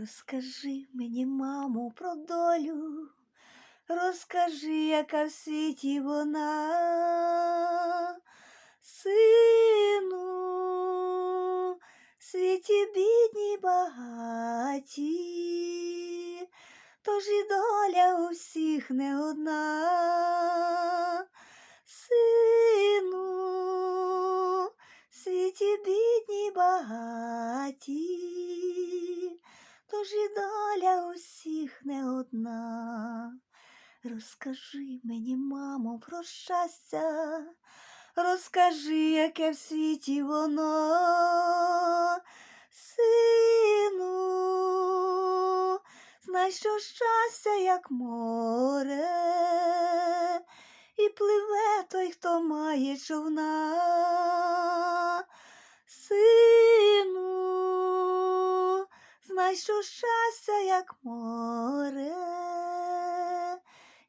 Розкажи мені, мамо, про долю, розкажи, яка в світі вона, сину, в світі бідні багаті, тож і доля у всіх не одна, тож і доля усіх не одна. Розкажи мені, мамо, про щастя, розкажи, яке в світі воно, сину, знай, що щастя, як море, і пливе той, хто має човна. Що щастя, як море,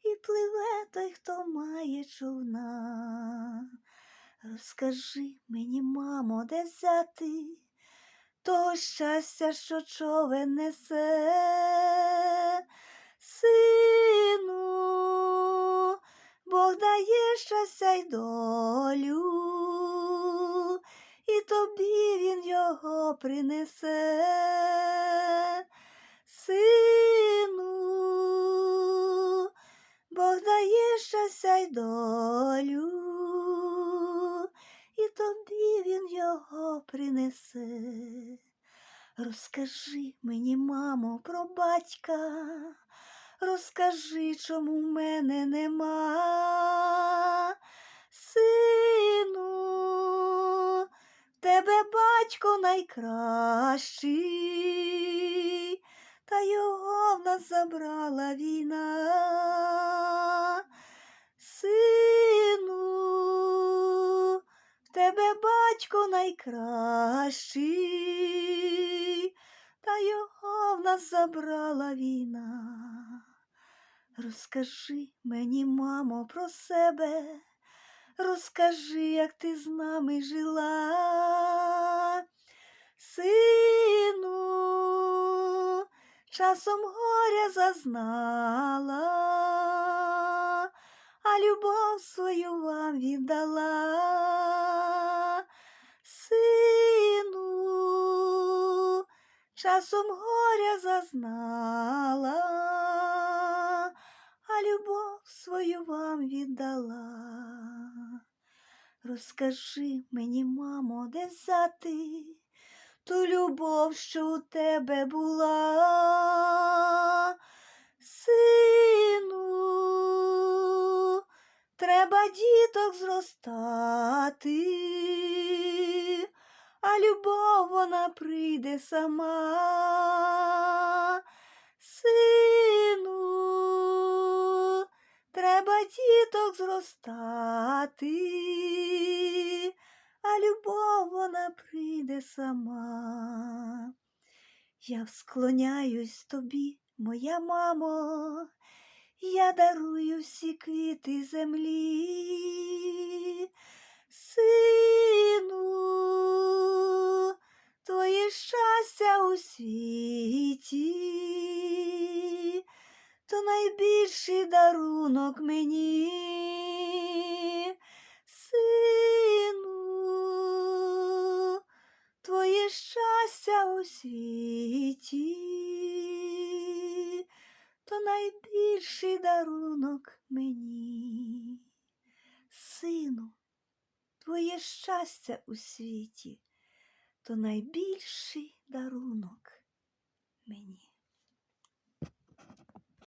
і пливе той, хто має човна. Розкажи мені, мамо, де взяти того щастя, що човен несе, сину, Бог дає щастя й долю, і тобі він його принесе, сину, Бог дає щастя й долю, і тобі він його принесе. Розкажи мені, мамо, про батька, розкажи, чому в мене нема. Сину, тебе батько найкращий, та його в нас забрала війна. Сину, в тебе батько найкращий, та його в нас забрала війна. Розкажи мені, мамо, про себе, розкажи, як ти з нами жила. Часом горя зазнала, а любов свою вам віддала. Сину, часом горя зазнала, а любов свою вам віддала. Розкажи мені, мамо, де взяти ту любов, що у тебе була. Сину, треба діток зростати, а любов вона прийде сама. Сину, треба діток зростати, а любов вона прийде сама. Я склоняюсь тобі, моя мамо, я дарую всі квіти землі. Сину, твоє щастя у світі, то найбільший дарунок мені. У світі, то найбільший дарунок мені. Сину, твоє щастя у світі, то найбільший дарунок